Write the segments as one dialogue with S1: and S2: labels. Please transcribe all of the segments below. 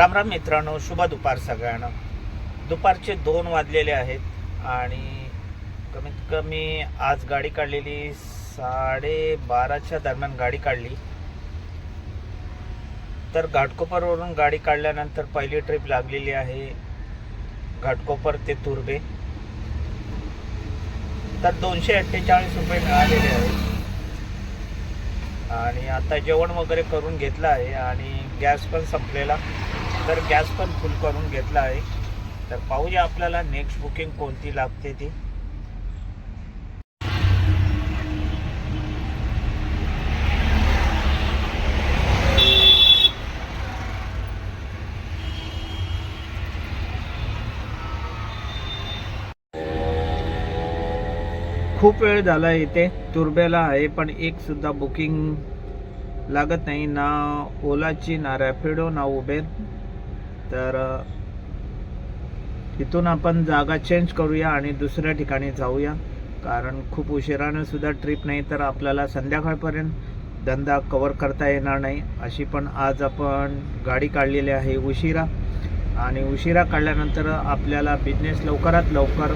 S1: राम राम मित्रांनो शुभ दुपार सगळ्यांना. दुपारचे दोन वाजलेले आहेत आणि कमीत कमी आज गाडी काढलेली साडे बाराच्या दरम्यान गाडी काढली. तर घाटकोपरवरून गाडी काढल्यानंतर पहिली ट्रिप लागलेली आहे घाटकोपर ते तुर्बे तर दोनशे अठ्ठेचाळीस रुपये मिळालेले आहेत. आणि आता जेवण वगैरे करून घेतलं आहे आणि गॅस पण संपलेला. तर गॅस पण फुल करून घेतला आहे तर पाहूया आपल्याला नेक्स्ट बुकिंग कोणती लागते ती. खूप वेळ झाला इथे तुर्बेला आहे पण एक सुद्धा बुकिंग लागत नाही. ना ओलाची ना रॅपिडो ना उबेर. तर इथून आपण जागा चेंज करूया आणि दुसऱ्या ठिकाणी जाऊया. कारण खूप उशिरानं सुद्धा ट्रिप नाही तर आपल्याला संध्याकाळपर्यंत धंदा कवर करता येणार नाही. अशी पण आज आपण गाडी काढलेली आहे उशिरा. आणि उशिरा काढल्यानंतर आपल्याला बिझनेस लवकरात लवकर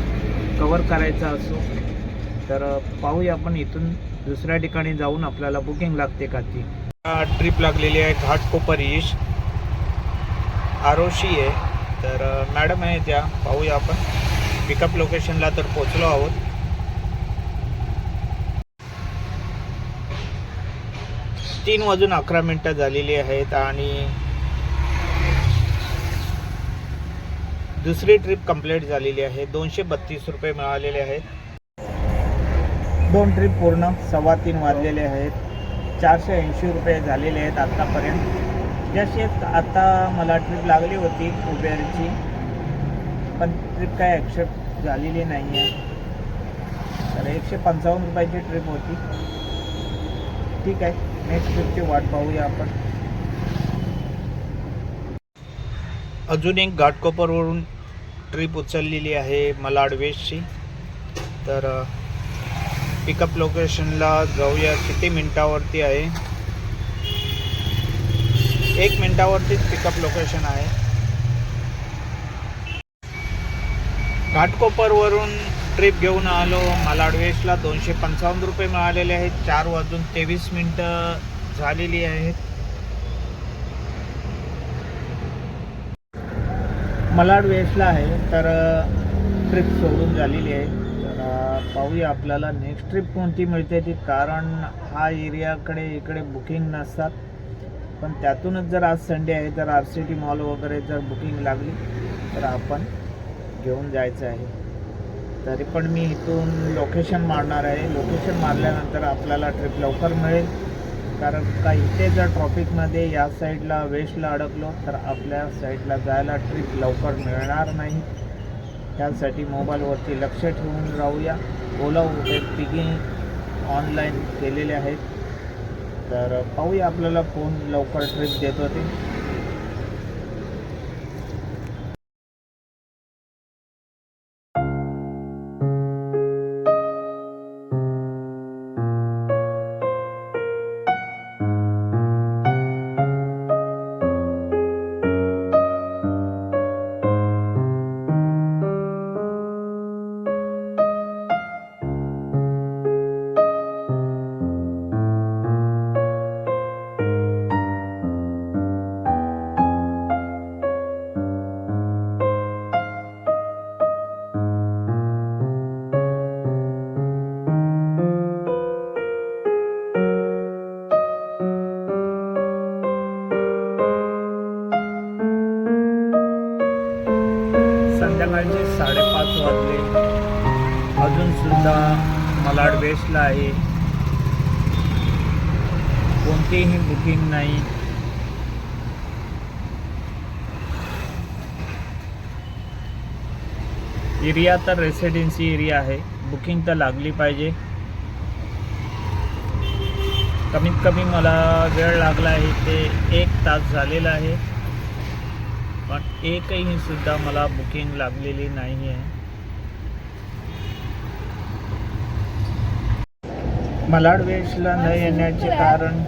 S1: कवर करायचा असो. तर पाहूया आपण इथून दुसऱ्या ठिकाणी जाऊन आपल्याला बुकिंग लागते का ती. ट्रिप लागलेली आहे घाटकोपर ईश आरोशी आहे. तर मॅडम आहे त्या. पाहूया आपण. पिकअप लोकेशनला तर पोचलो आहोत. तीन वाजून अकरा मिनटं झालेली आहेत आणि दुसरी ट्रिप कंप्लीट झालेली आहे. दोनशे बत्तीस रुपये मिळालेले आहेत. दोन ट्रिप पूर्ण सव्वा तीन वाजलेले आहेत. चारशे ऐंशी रुपये झालेले आहेत आत्तापर्यंत जशी आता मला ट्रिप लागली होती उबेरची. पण ट्रिप काय ॲक्सेप्ट झालेली नाही आहे तर एकशे पंचावन्न रुपयाची ट्रिप होती. ठीक आहे नेक्स्ट ट्रिपची वाट पाहूया आपण. अजून एक घाटकोपरवरून ट्रिप उचललेली आहे मलाड वेस्टची तर पिकअप लोकेशनला जाऊया. किती मिनटावरती आहे? एक मिनटावरतीच पिकअप लोकेशन आहे. घाटकोपरवरून ट्रिप घेऊन आलो. मालाड वेस्टला दोनशे पंचावन्न रुपये मिळालेले आहेत. चार वाजून तेवीस मिनटं झालेली आहेत. मलाड वेस्टला आहे तर ट्रिप सोडून झालेली आहे. तर पाहूया आपल्याला नेक्स्ट ट्रिप कोणती मिळते ती. कारण हा एरियाकडे इकडे बुकिंग नसतात. पण त्यातूनच जर आज संडे आहे तर आर सी टी मॉल वगैरे जर बुकिंग लागली तर आपण घेऊन जायचं आहे. तरी पण मी इथून लोकेशन मारणार आहे. लोकेशन मारल्यानंतर आपल्याला ट्रिप लवकर मिळेल. कारण का इथे जर ट्रॉफिकमध्ये या साईडला वेस्टला अडकलो तर आपल्या साईडला जायला ट्रिप लवकर मिळणार नाही. त्यासाठी मोबाईलवरती लक्ष ठेवून राहूया. ओला उबेर तिघी ऑनलाईन केलेले आहेत. तर पाहूया आपल्याला कोण लवकर ट्रिप देतो ते. सुद्धा मलाड वेस्टला आहे. कोणतीही बुकिंग नाही. एरिया तर रेसिडेन्सी एरिया आहे. बुकिंग तर लागली पाहिजे. कमीत कमी मला वेळ लागला आहे ते एक तास झालेला आहे. पण एकही सुद्धा मला बुकिंग लागलेली नाही आहे मलाड वेस्टला न येण्याचे कारण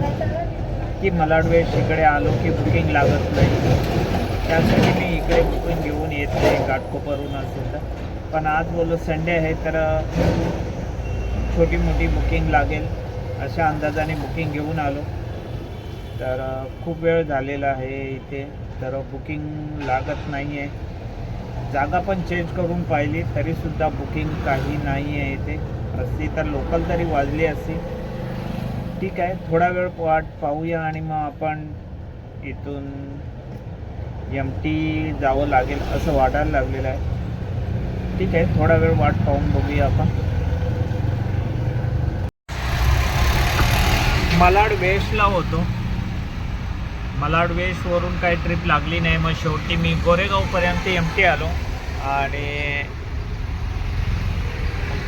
S1: की मलाड इकडे आलो की बुकिंग लागत नाही. त्यासाठी मी इकडे बुकिंग घेऊन येत नाही घाटकोपरहून असेल तर पण आज बोललो संडे आहे तर छोटी मोठी बुकिंग लागेल. अशा अंदाजाने बुकिंग घेऊन आलो. तर खूप वेळ झालेला आहे इथे. तर बुकिंग लागत नाही आहे जागा पण चेंज करून पाहिली तरीसुद्धा बुकिंग काही नाही आहे इथे. असती तर लोकल तरी वाजली असती. ठीक आहे थोडा वेळ वाट पाहूया आणि मग आपण इथून एम टी जावं लागेल असं वाटायला लागलेलं आहे. ठीक आहे थोडा वेळ वाट पाहून बघूया आपण. मलाड वेस्टला होतो. मलाड वेस्टवरून काही ट्रिप लागली नाही. मग शेवटी मी गोरेगावपर्यंत एम टी आलो. आणि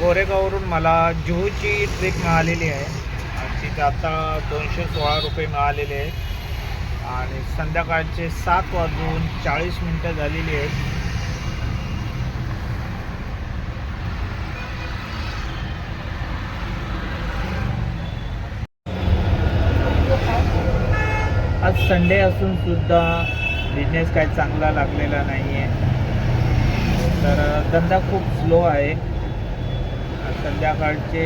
S1: गोरेगाववरून मला जुहूची ट्रिप मिळालेली आहे. तिथे आता दोनशे सोळा रुपये मिळालेले आहेत. आणि संध्याकाळचे सात वाजून चाळीस मिनटं झालेली आहेत. आज संडे असून सुद्धा बिझनेस काही चांगला लागलेला नाही आहे तर धंदा खूप स्लो आहे. संध्याकाळचे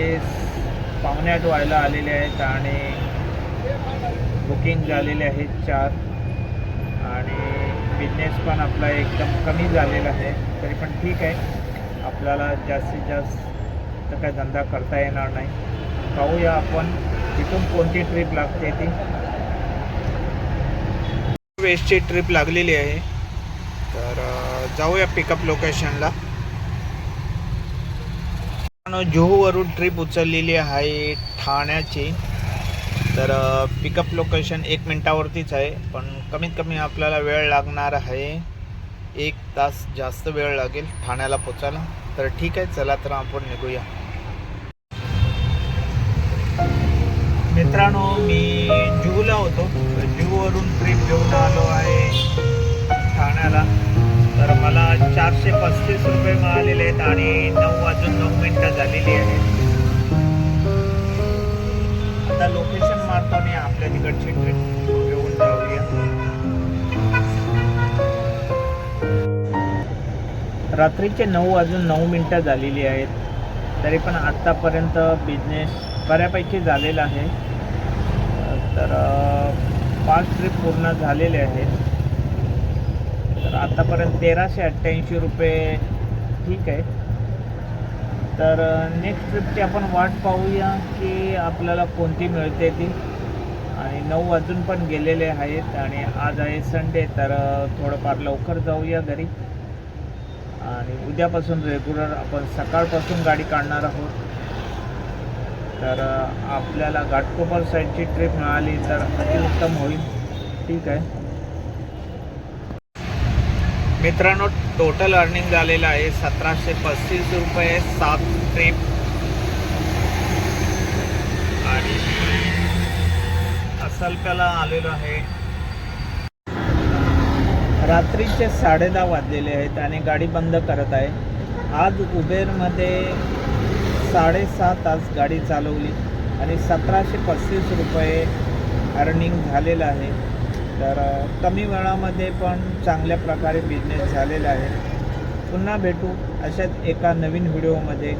S1: पाहुण्यात आठ व्हायला आलेले आहेत आणि बुकिंग झालेले आहेत चार. आणि बिझनेस पण आपला एकदम कमी झालेला आहे. तरी पण ठीक आहे. आपल्याला जास्तीत जास्त तर धंदा करता येणार नाही. पाहूया आपण तिथून कोणती ट्रिप लागते ती. वेस्टची ट्रिप लागलेली आहे. तर जाऊया पिकअप लोकेशनला जुहूवरून ट्रिप उचललेली आहे ठाण्याची. तर पिकअप लोकेशन एक मिनटावरतीच आहे पण कमीत कमी आपल्याला वेळ लागणार आहे. एक तास जास्त वेळ लागेल ठाण्याला पोचायला. तर ठीक आहे चला तर आपण निघूया. मित्रांनो मी जुहूला होतो. जुहूवरून ट्रिप घेऊन आलो आहे. चारशे पस्तीस रुपये मिळालेले आहेत आणि नऊ वाजून नऊ मिनटं झालेली आहेत. आता लोकेशन मारतो आणि आपल्या तिकडची ट्रेन घेऊन जाऊया. रात्रीचे नऊ वाजून नऊ मिनटं झालेली आहेत. तरी पण आत्तापर्यंत बिझनेस बऱ्यापैकी झालेला आहे. तर पाच ट्रिप पूर्ण झालेले आहेत. तर आत्तापर्यंत तेराशे अठ्ठ्याऐंशी रुपये ठीक आहे. तर नेक्स्ट ट्रिपची आपण वाट पाहूया की आपल्याला कोणती मिळते ती. आणि नऊ वाजून पण गेलेले आहेत आणि आज आहे संडे तर थोडंफार लवकर जाऊया घरी. आणि उद्यापासून रेग्युलर आपण सकाळपासून गाडी काढणार आहोत. तर आपल्याला घाटकोपर साईडची ट्रिप मिळाली तर अतिउत्तम होईल. ठीक आहे. मित्रांनो टोटल अर्निंग झालेलं आहे सतराशे पस्तीस रुपये सात ट्रिप आणि असलप्याला आलेलो आहे. रात्रीचे साडेदहा वाजलेले आहेत आणि गाडी बंद करत आहे. आज उबेरमध्ये साडेसहा तास गाडी चालवली आणि सतराशे पस्तीस रुपये अर्निंग झालेलं आहे. तर कमी वेळामध्ये पण चांगल्या प्रकारे बिझनेस झालेला आहे. पुन्हा भेटू अशाच एका नवीन व्हिडिओमध्ये